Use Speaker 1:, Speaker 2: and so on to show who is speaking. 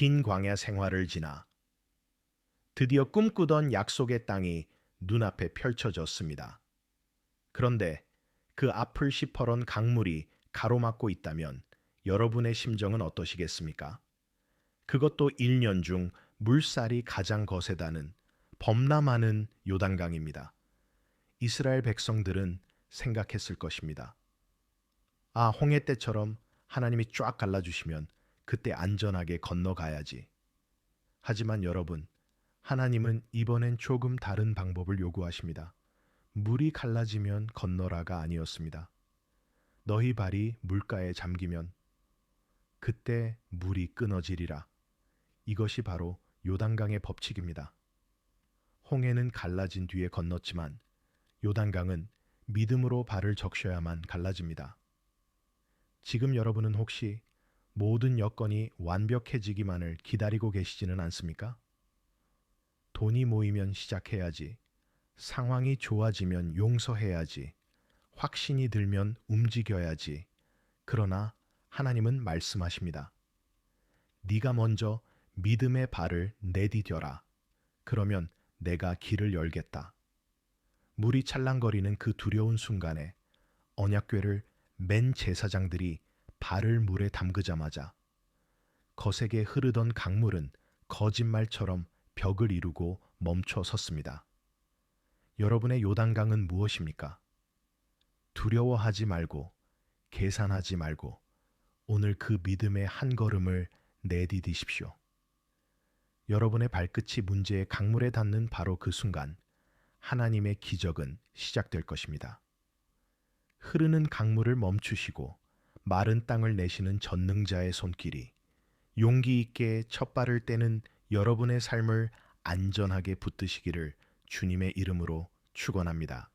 Speaker 1: 긴 광야 생활을 지나 드디어 꿈꾸던 약속의 땅이 눈앞에 펼쳐졌습니다. 그런데 그 앞을 시퍼런 강물이 가로막고 있다면 여러분의 심정은 어떠시겠습니까? 그것도 1년 중 물살이 가장 거세다는 범람하는 요단강입니다. 이스라엘 백성들은 생각했을 것입니다. 아, 홍해 때처럼 하나님이 쫙 갈라주시면 그때 안전하게 건너가야지. 하지만 여러분, 하나님은 이번엔 조금 다른 방법을 요구하십니다. 물이 갈라지면 건너라가 아니었습니다. 너희 발이 물가에 잠기면 그때 물이 끊어지리라. 이것이 바로 요단강의 법칙입니다. 홍해는 갈라진 뒤에 건넜지만 요단강은 믿음으로 발을 적셔야만 갈라집니다. 지금 여러분은 혹시 모든 여건이 완벽해지기만을 기다리고 계시지는 않습니까? 돈이 모이면 시작해야지. 상황이 좋아지면 용서해야지. 확신이 들면 움직여야지. 그러나 하나님은 말씀하십니다. 네가 먼저 믿음의 발을 내디뎌라. 그러면 내가 길을 열겠다. 물이 찰랑거리는 그 두려운 순간에 언약궤를 맨 제사장들이 발을 물에 담그자마자 거세게 흐르던 강물은 거짓말처럼 벽을 이루고 멈춰 섰습니다. 여러분의 요단강은 무엇입니까? 두려워하지 말고 계산하지 말고 오늘 그 믿음의 한 걸음을 내디디십시오. 여러분의 발끝이 문제의 강물에 닿는 바로 그 순간 하나님의 기적은 시작될 것입니다. 흐르는 강물을 멈추시고 마른 땅을 내시는 전능자의 손길이 용기 있게 첫 발을 떼는 여러분의 삶을 안전하게 붙드시기를 주님의 이름으로 축원합니다.